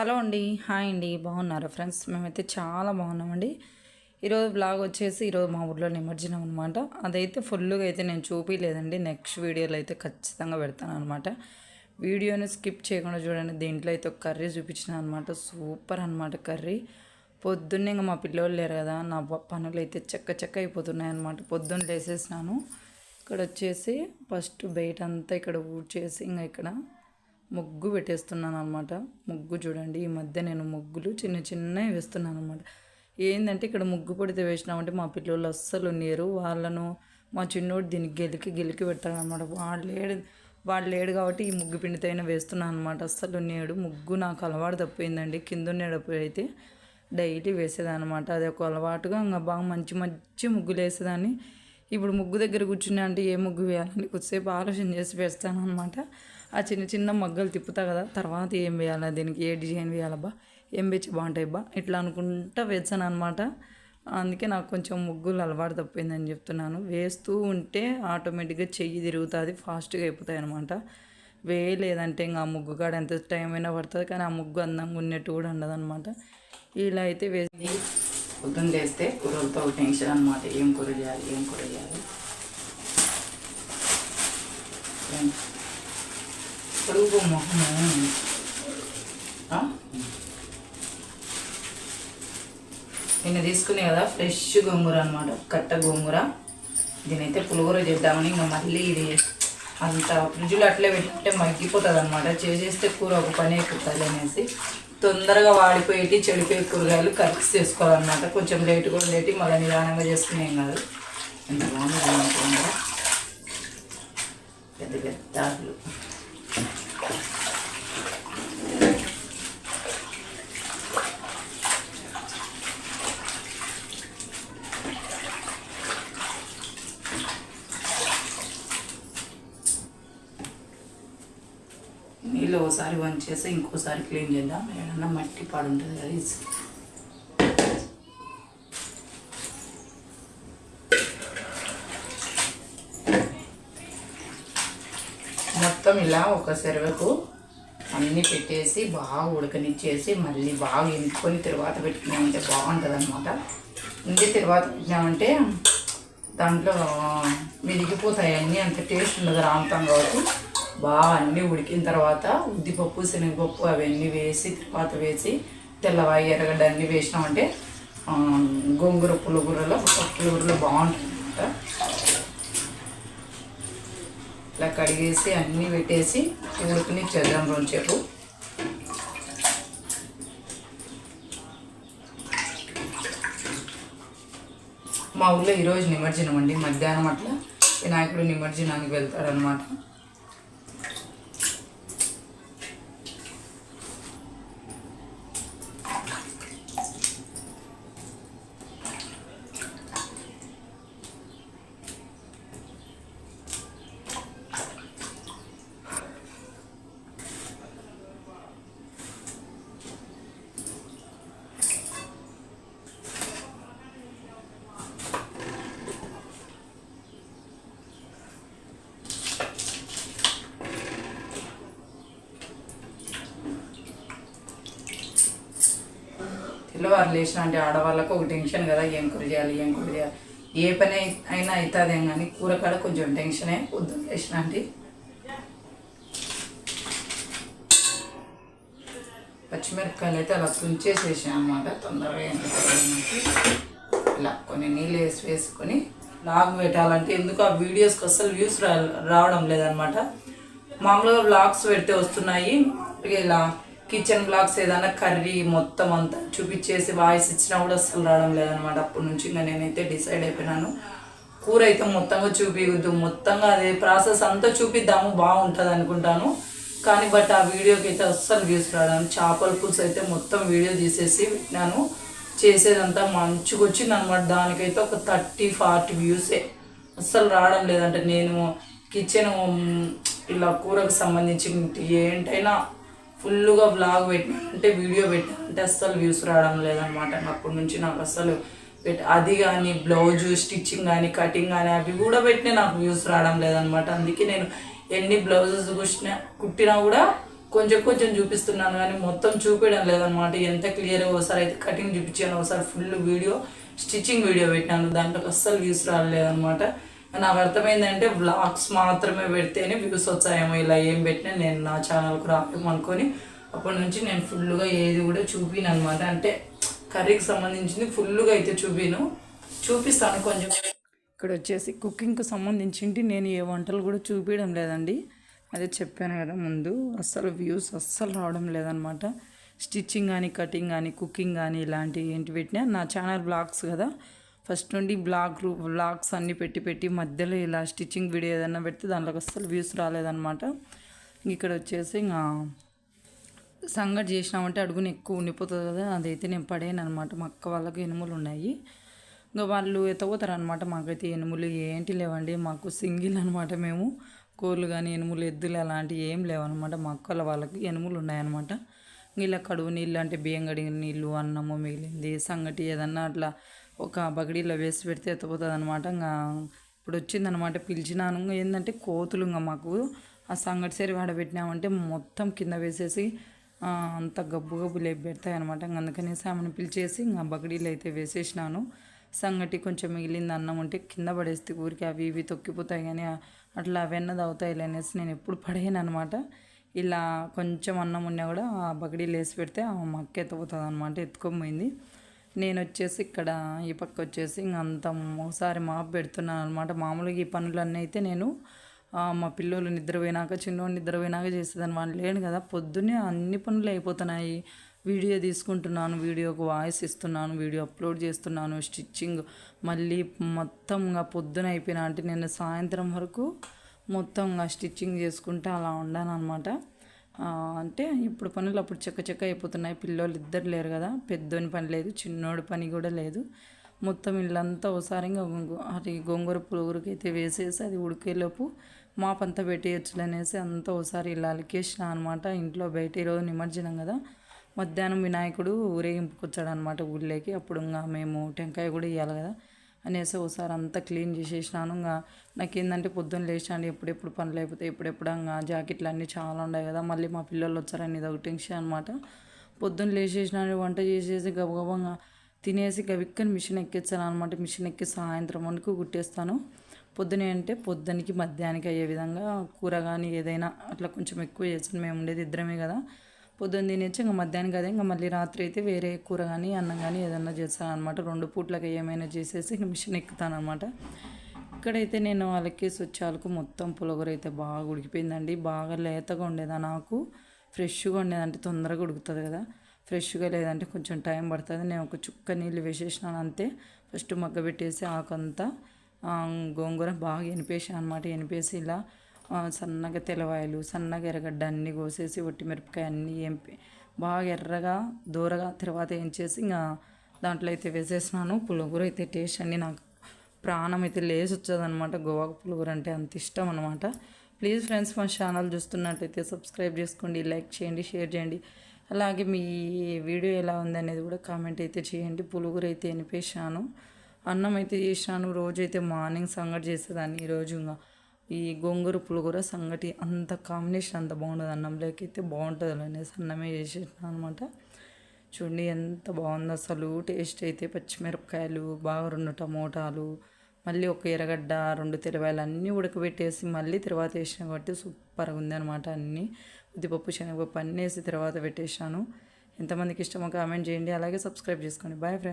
Hello అండి. Hi అండి. బాగున్నారా ఫ్రెండ్స్? మేమైతే చాలా బాగున్నామండి. ఈరోజు బ్లాగ్ వచ్చేసి ఈరోజు మా ఊర్లో నిమజ్జనం అనమాట అదైతే ఫుల్గా అయితే నేను చూపించలేదండి నెక్స్ట్ వీడియోలో అయితే ఖచ్చితంగా పెడతాను అనమాట వీడియోని స్కిప్ చేయకుండా చూడండి. దీంట్లో అయితే ఒక కర్రీ చూపించిన అనమాట సూపర్ అనమాట కర్రీ. పొద్దున్నే ఇంకా మా పిల్లోళ్ళు లేరు కదా. నా పనులు అయితే చెక్క చెక్క అయిపోతున్నాయి అనమాట పొద్దున్న లేసేసినాను. ఇక్కడ వచ్చేసి ఫస్ట్ బయట అంతా ఇక్కడ ఊడ్చేసి ఇంకా ఇక్కడ ముగ్గు పెట్టేస్తున్నాను అనమాట ముగ్గు చూడండి ఈ మధ్య నేను ముగ్గులు చిన్న చిన్నవి వేస్తున్నాను అనమాట ఏంటంటే ఇక్కడ ముగ్గు పొడితే వేసినామంటే మా పిల్లలు అస్సలు ఉన్నారు. వాళ్ళను మా చిన్నోడు దీనికి గెలికి గెలికి పెడతాడు అనమాట వాళ్ళు లేడు వాళ్ళు లేడు కాబట్టి ఈ ముగ్గు పిండితో అయినా వేస్తున్నాను అనమాట అస్సలు నేడు ముగ్గు నాకు అలవాటు తప్పిందండి. కింద ఉండేటప్పుడు అయితే డైలీ వేసేదనమాట అది ఒక అలవాటుగా ఇంకా బాగా మంచి మంచి ముగ్గులు వేసేదాన్ని. ఇప్పుడు ముగ్గు దగ్గర కూర్చున్నా అంటే ఏ ముగ్గు వేయాలని కొద్దిసేపు ఆలోచన చేసి వేస్తాను అనమాట ఆ చిన్న చిన్న మగ్గలు తిప్పుతా కదా తర్వాత ఏం వేయాలా? దీనికి ఏ డిజైన్ వేయాలబ్బా? ఏం వేచి బాగుంటాయి బా ఇట్లా అనుకుంటా వేసాను అనమాట అందుకే నాకు కొంచెం ముగ్గులు అలవాటు తప్పిందని చెప్తున్నాను. వేస్తూ ఉంటే ఆటోమేటిక్గా చెయ్యి తిరుగుతుంది ఫాస్ట్గా అయిపోతాయి అనమాట వేయలేదంటే ఇంకా ఆ ముగ్గు కాడ ఎంత టైం అయినా పడుతుంది కానీ ఆ ముగ్గు అందంగా ఉన్నట్టు కూడా ఉండదు అనమాట ఇలా అయితే వేసి పొద్దున్న లేస్తే కూరలతో టెన్షన్ అనమాట ఏం కూర చేయాలి? ఏం కూర చేయాలి? ఏం- మొహము నిన్న తీసుకునే కదా ఫ్రెష్ గోంగూర అనమాట కట్ట గోంగూర. దీనైతే పులిగూర చేద్దామని ఇంకా మళ్ళీ ఇది అంత ఫ్రిడ్జ్లో అట్లే పెట్టుకుంటే మగ్గిపోతుంది అనమాట చేసేస్తే కూర ఒక పని అయిపోతుంది అనేసి తొందరగా వాడిపోయేటి చెడిపోయే కూరగాయలు కర్రీస్ చేసుకోవాలన్నమాట. కొంచెం లేట్ కూడా లేటి మళ్ళీ నిదానంగా చేసుకునేం కాదు. ఎంత బాగుంది పెద్ద పెద్ద ఒకసారి వంచేసి ఇంకోసారి క్లీన్ చేద్దాం. ఏదన్నా మట్టి పాడు ఉంటుంది కదా ఇది మొత్తం ఇలా ఒక సెరవకు అన్నీ పెట్టేసి బాగా ఉడకనిచ్చేసి మళ్ళీ బాగా ఎంపుకొని తర్వాత పెట్టుకున్నామంటే బాగుంటుంది అనమాట ఇంకే తర్వాత పెట్టినామంటే దాంట్లో విరిగిపోతాయి అన్నీ అంత టేస్ట్ ఉండదు రాముతాం కాబట్టి. బాగా అన్నీ ఉడికిన తర్వాత ఉద్దిపప్పు శనగపప్పు అవన్నీ వేసి తర్వాత వేసి తెల్లవాయి ఎర్రగడ్డ అన్నీ వేసినామంటే గోంగూర పులుగురలో పులుగురలో బాగుంటుంది అనమాట ఇలా కడిగేసి అన్నీ పెట్టేసి ఉడుకుని చేద్దాం రెండుసేపు మా ఊళ్ళో ఈరోజు నిమజ్జనం అండి. మధ్యాహ్నం అట్లా వినాయకుడు నిమజ్జనానికి వెళ్తాడనమాట తెల్లవారు లేచిన అంటే ఆడవాళ్ళకు ఒక టెన్షన్ కదా ఏం కూర చేయాలి ఏం కూర చేయాలి. ఏ పని అయినా అవుతుందేం కానీ కూర కాడ కొంచెం టెన్షనే పొద్దున్న లేచిన అంటే. పచ్చిమిరపకాయలు అయితే అలా తుంచేసేసాను అనమాట తొందరగా ఎండుతాయనేసి ఇలా కొన్ని నీళ్ళు వేసి వేసుకొని లాగ్ పెట్టాలంటే ఎందుకు ఆ వీడియోస్కి అసలు వ్యూస్ రా రావడం లేదనమాట మామూలుగా బ్లాగ్స్ పెడితే వస్తున్నాయి. ఇలా కిచెన్ బ్లాగ్స్ ఏదైనా కర్రీ మొత్తం అంతా చూపించేసి వాయిస్ ఇచ్చినా కూడా అసలు రావడం లేదనమాట అప్పటి నుంచి ఇంకా నేనైతే డిసైడ్ అయిపోయినాను. కూర అయితే మొత్తంగా చూపించద్దు మొత్తంగా అదే ప్రాసెస్ అంతా చూపిద్దాము బాగుంటుంది అనుకుంటాను. కానీ బట్ ఆ వీడియోకి అయితే అస్సలు వ్యూస్ రావడం చేపల పులుసు అయితే మొత్తం వీడియో తీసేసి పెట్టినాను. చేసేదంతా మంచిగా వచ్చింది అనమాట దానికైతే ఒక థర్టీ ఫార్టీ వ్యూసే అస్సలు రావడం లేదంటే నేను కిచెన్ ఇలా కూరకు సంబంధించి ఏంటైనా ఫుల్గా బ్లాగ్ పెట్టినంటే వీడియో పెట్టినంటే అస్సలు వ్యూస్ రావడం లేదనమాట. అప్పటి నుంచి నాకు అస్సలు పెట్ అది కానీ బ్లౌజ్ స్టిచ్చింగ్ కానీ కటింగ్ కానీ అవి కూడా పెట్టినా నాకు వ్యూస్ రావడం లేదనమాట. అందుకే నేను ఎన్ని బ్లౌజెస్ కుట్టినా కుట్టినా కూడా కొంచెం కొంచెం చూపిస్తున్నాను కానీ మొత్తం చూపించడం లేదనమాట. ఎంత క్లియర్ ఒకసారి అయితే కటింగ్ చూపించాను ఒకసారి ఫుల్ వీడియో స్టిచ్చింగ్ వీడియో పెట్టాను దాంట్లో అస్సలు వ్యూస్ రాలేదనమాట నాకు అర్థమైందంటే వ్లాగ్స్ మాత్రమే పెడితేనే వ్యూస్ వచ్చాయేమో ఇలా ఏం పెట్టినా నేను నా ఛానల్కు రాలేము అనుకొని అప్పటి నుంచి నేను ఫుల్గా ఏది కూడా చూపిను అనమాట అంటే కర్రీకి సంబంధించింది ఫుల్గా అయితే చూపిను. చూపిస్తాను కొంచెం. ఇక్కడ వచ్చేసి కుకింగ్కి సంబంధించింటి నేను ఏ వంటలు కూడా చూపించడం లేదండి. అదే చెప్పాను కదా ముందు అస్సలు వ్యూస్ అస్సలు రావడం లేదనమాట స్టిచ్చింగ్ కానీ కటింగ్ కానీ కుకింగ్ కానీ ఇలాంటివి ఏంటి పెట్టినా నా ఛానల్ బ్లాగ్స్ కదా ఫస్ట్ నుండి బ్లాగ్ బ్లాగ్స్ అన్నీ పెట్టి పెట్టి మధ్యలో ఇలా స్టిచ్చింగ్ వీడియో ఏదైనా పెడితే దాంట్లోకి అస్సలు వ్యూస్ రాలేదనమాట ఇక్కడ వచ్చేసి ఇంకా సంగటి చేసినామంటే అడుగుని ఎక్కువ ఉండిపోతుంది కదా అదైతే నేను పడేను అనమాట మా అక్క వాళ్ళకి ఎనుములు ఉన్నాయి. ఇంకా వాళ్ళు ఎత్తపోతారు అనమాట మాకైతే ఎనుములు. ఏంటి లేవండి మాకు సింగిల్ అనమాట మేము. కోళ్ళు కానీ ఎనుములు ఎద్దులు అలాంటివి ఏం లేవన్నమాట. మా అక్కల వాళ్ళకి ఎనుములు ఉన్నాయన్నమాట. ఇలా కడువు నీళ్ళు అంటే బియ్యం కడిగిన నీళ్ళు అన్నము మిగిలింది సంగటి ఏదన్నా అట్లా ఒక బగడీలో వేసి పెడితే ఎత్తపోతుంది అనమాట ఇంకా ఇప్పుడు వచ్చిందనమాట పిలిచినాను. ఏంటంటే కోతులు ఇంకా మాకు ఆ సంగటి సరి వాడబెట్టినామంటే మొత్తం కింద వేసేసి అంత గబ్బు గబ్బు లేపి పెడతాయి అనమాట అందుకనేసి ఆమెను పిలిచేసి ఇంకా బగడీలు అయితే వేసేసినాను. సంగటి కొంచెం మిగిలింది అన్నం ఉంటే కింద పడేస్తే ఊరికి అవి ఇవి తొక్కిపోతాయి కానీ అట్లా అవన్నీ అవుతాయి అనేసి నేను ఎప్పుడు పడేయను అనమాట ఇలా కొంచెం అన్నం ఉన్నా కూడా ఆ బగడీలు వేసి పెడితే ఆ మక్క ఎత్తుపోతుంది అనమాట ఎత్తుకొని నేను వచ్చేసి ఇక్కడ ఈ పక్క వచ్చేసి ఇంకంత ఒకసారి మాపు పెడుతున్నాను అనమాట మామూలుగా ఈ పనులన్నీ అయితే నేను మా పిల్లలు నిద్రపోయినాక చిన్నోడు నిద్రపోయినాక చేసేదాన్ని. వాళ్ళు లేను కదా పొద్దున్నే అన్ని పనులు అయిపోతున్నాయి. వీడియో తీసుకుంటున్నాను వీడియోకి వాయిస్ ఇస్తున్నాను వీడియో అప్లోడ్ చేస్తున్నాను స్టిచ్చింగ్ మళ్ళీ మొత్తంగా పొద్దున అయిపోయినా అంటే నేను సాయంత్రం వరకు మొత్తంగా స్టిచ్చింగ్ చేసుకుంటే అలా ఉండాను అనమాట అంటే ఇప్పుడు పనులు అప్పుడు చెక్క చెక్క అయిపోతున్నాయి. పిల్లలు ఇద్దరు లేరు కదా. పెద్దోని పని లేదు చిన్నోడి పని కూడా లేదు. మొత్తం ఇల్లంతా ఒకసారిగా అది గోంగూర పులుగురికైతే వేసేసి అది ఉడికేలోపు మాపంతా పెట్టేయచ్చు అనేసి అంతా ఒకసారి ఇలా అలికేసిన అనమాట ఇంట్లో బయట ఈరోజు నిమజ్జనం కదా. మధ్యాహ్నం వినాయకుడు ఊరేగింపుకొచ్చాడు అనమాట ఊళ్ళోకి. అప్పుడు ఇంకా మేము టెంకాయ కూడా ఇవ్వాలి కదా. అనేసి ఒకసారి అంతా క్లీన్ చేసేసినాను. ఇంకా నాకేందంటే పొద్దున్న లేచాను. ఎప్పుడెప్పుడు పనులు అయిపోతే ఎప్పుడెప్పుడు ఇంకా జాకెట్లు అన్నీ చాలా ఉన్నాయి కదా. మళ్ళీ మా పిల్లలు వచ్చారని ఇది ఒక టెన్షన్ అనమాట పొద్దున్న లేచేసినాను వంట చేసేసి గబగబంగా తినేసి గవిక్కని మిషన్ ఎక్కించాను అనమాట మిషన్ ఎక్కి సాయంత్రం వరకు కుట్టేస్తాను. పొద్దునే అంటే పొద్దునకి మధ్యాహ్నానికి అయ్యే విధంగా కూర కానీ ఏదైనా అట్లా కొంచెం ఎక్కువ చేసాను మేము ఉండేది ఇద్దరమే కదా. పొద్దున్న తినేసి ఇంకా మధ్యాహ్నం కదా ఇంకా మళ్ళీ రాత్రి అయితే వేరే కూర కానీ అన్నం కానీ ఏదన్నా చేస్తాను అనమాట రెండు పూట్లకి ఏమైనా చేసేసి ఇంకా మిషన్ ఎక్కుతాను అనమాట ఇక్కడైతే నేను అలకేసి వచ్చేలకు మొత్తం పులగూర అయితే బాగా ఉడికిపోయిందండి. బాగా లేతగా ఉండేదా నాకు. ఫ్రెష్గా ఉండేదంటే తొందరగా ఉడుకుతుంది కదా. ఫ్రెష్గా లేదంటే కొంచెం టైం పడుతుంది. నేను ఒక చుక్క నీళ్ళు వేసేసినాను అంతే. ఫస్ట్ మగ్గ పెట్టేసి ఆకంతా గోంగూర బాగా ఎనిపేసాను అనమాట ఎనిపేసి ఇలా సన్నగా తెల్లవాయలు సన్నగా ఎర్రగడ్డ అన్నీ కోసేసి ఒట్టి మిరపకాయ అన్నీ ఏంపి బాగా ఎర్రగా దూరగా తర్వాత ఏం చేసి ఇంకా దాంట్లో అయితే వేసేసినాను. పులుగురు అయితే టేస్ట్ అన్నీ నాకు ప్రాణం అయితే లేచి వచ్చేదనమాట గోవాకు పులుగురు అంటే అంత ఇష్టం అనమాట ప్లీజ్ ఫ్రెండ్స్ మా ఛానల్ చూస్తున్నట్టయితే సబ్స్క్రైబ్ చేసుకోండి లైక్ చేయండి షేర్ చేయండి. అలాగే మీ వీడియో ఎలా ఉంది అనేది కూడా కామెంట్ అయితే చేయండి. పులుగురు అయితే వినిపేసాను అన్నం అయితే చేసాను రోజైతే మార్నింగ్ సంగటి చేసేదాన్ని. ఈరోజు ఇంకా ఈ గోంగూర పులుగూర సంగటి అంత కాంబినేషన్ అంత బాగుంటుంది అన్నంలోకి అయితే బాగుంటుంది అనేసి అన్నమే చేసేసిన అనమాట చూడండి ఎంత బాగుంది అసలు. టేస్ట్ అయితే పచ్చిమిరపకాయలు బాగా రెండు టమోటాలు మళ్ళీ ఒక ఎర్రగడ్డ రెండు తెరవాయలు అన్నీ ఉడకబెట్టేసి మళ్ళీ తర్వాత వేసిన కాబట్టి సూపర్గా ఉంది అనమాట అన్నీ. ఉద్దిపప్పు శనగపప్పు అన్నీ వేసి తర్వాత పెట్టేసాను ఎంతమందికి ఇష్టమో కామెంట్ చేయండి. అలాగే సబ్స్క్రైబ్ చేసుకోండి. Bye friends